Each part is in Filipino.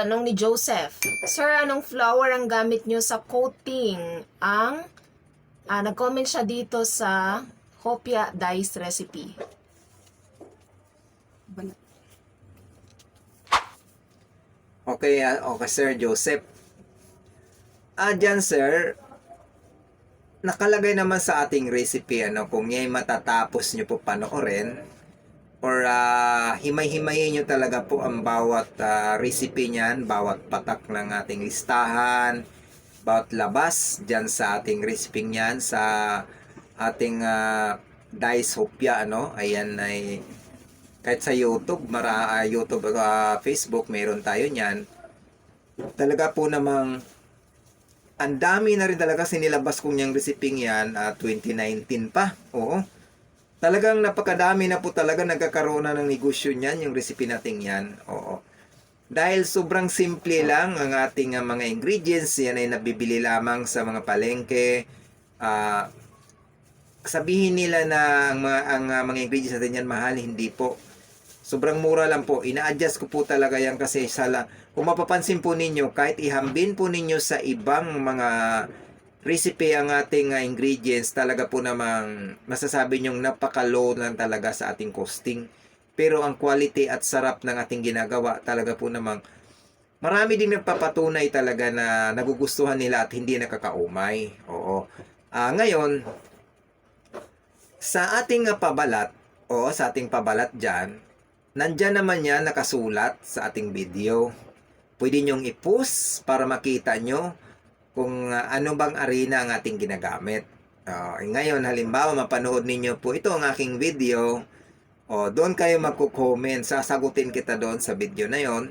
tanong ni Joseph. Sir, anong flour ang gamit nyo sa coating? Ang, ah, nag-comment siya dito sa Hopia Dice Recipe. Okay, ah, okay Sir Joseph. Ah, dyan sir, nakalagay naman sa ating recipe ano kung yay matatapos nyo po panoorin or ah, himay-himayin nyo talaga po ang bawat ah, recipe niyan, bawat patak ng ating listahan, bawat labas dyan sa ating recipe niyan sa ating ah, dice ano ayan ay kahit sa YouTube, mara ah, YouTube, ah, Facebook, meron tayo niyan. Talaga po namang ang dami na rin talaga sinilabas kong yung recipe yan ah, 2019 pa. Oo. Talagang napakadami na po talaga nagkakaroon na ng negosyo niyan, yung recipe natin yan. Oo. Dahil sobrang simple lang ang ating ah, mga ingredients, yan ay nabibili lamang sa mga palengke. Ah, sabihin nila na ang mga, ang ah, mga ingredients natin yan mahal, hindi po. Sobrang mura lang po. Ina-adjust ko po talaga yan kasi sa kung mapapansin po ninyo, kahit ihambin po ninyo sa ibang mga recipe ang ating ah, ingredients, talaga po namang masasabi nyong napaka-low lang talaga sa ating costing. Pero ang quality at sarap ng ating ginagawa, talaga po namang marami ding nagpapatunay talaga na nagugustuhan nila at hindi nakakaumay. Oo. Ah, ngayon, sa ating ah, pabalat, o sa ating pabalat dyan, nandyan naman yan nakasulat sa ating video. Pwede nyong i-post para makita nyo kung ah, ano bang arena ang ating ginagamit. Ah, ngayon, halimbawa, mapanood ninyo po ito ang aking video. O, doon kayo magko-comment. Sasagutin kita doon sa video na yon.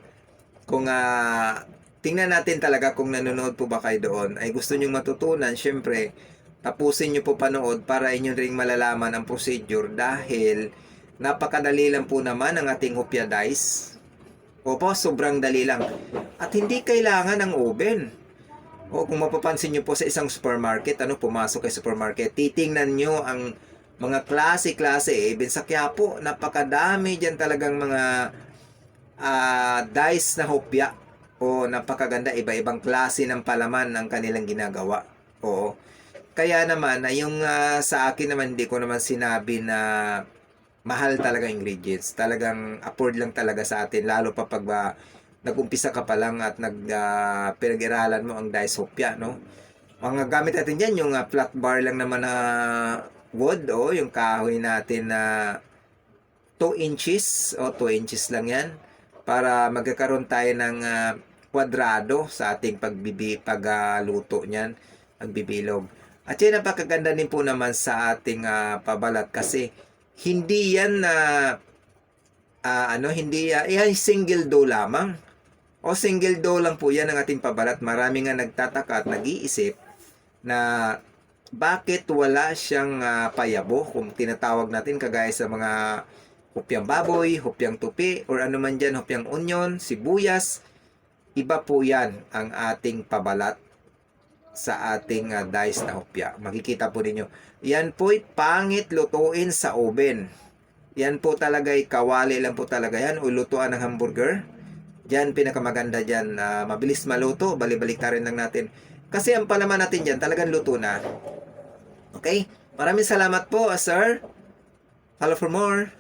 Kung ah, tingnan natin talaga kung nanonood po ba kayo doon. Ay gusto nyong matutunan, syempre, tapusin nyo po panood para inyo ring malalaman ang procedure dahil napakadali lang po naman ang ating hopya dice. Opo, sobrang dali lang. At hindi kailangan ng oven. O kung mapapansin nyo po sa isang supermarket, ano, pumasok kay supermarket, titingnan nyo ang mga klase-klase, even sa Quiapo, napakadami dyan talagang mga ah, dice na hopya. O napakaganda, iba-ibang klase ng palaman ang kanilang ginagawa. Oo. Kaya naman, yung ah, sa akin naman, hindi ko naman sinabi na mahal talaga ingredients. Talagang afford lang talaga sa atin. Lalo pa pag ba, nag-umpisa ka pa lang at nag ah, pinag-iralan mo ang hopya, no? Ang gamit natin dyan, yung ah, flat bar lang naman na wood, o yung kahoy natin na 2 inches, o 2 inches lang yan, para magkakaroon tayo ng kwadrado sa ating pagbibi, pagluto niyan, pagbibilog. At yan napakaganda din po naman sa ating ah, pabalat kasi hindi yan na ah, ano hindi uh, yan single dough lamang. O single dough lang po yan ang ating pabalat. Marami nga nagtataka at nag-iisip na bakit wala siyang ah, payabo kung tinatawag natin kagaya sa mga hopyang baboy, hopyang tupi, or ano man dyan, hopyang onion, sibuyas. Iba po yan ang ating pabalat sa ating uh, dice na hopya. Makikita po ninyo. Yan po'y pangit lutuin sa oven. Yan po talaga ay kawali lang po talaga yan. O lutuan ng hamburger. Yan pinakamaganda dyan. ah, mabilis maluto. Balibalik rin lang natin. Kasi ang palaman natin dyan talagang luto na. Okay? Maraming salamat po, ah, sir. Follow for more.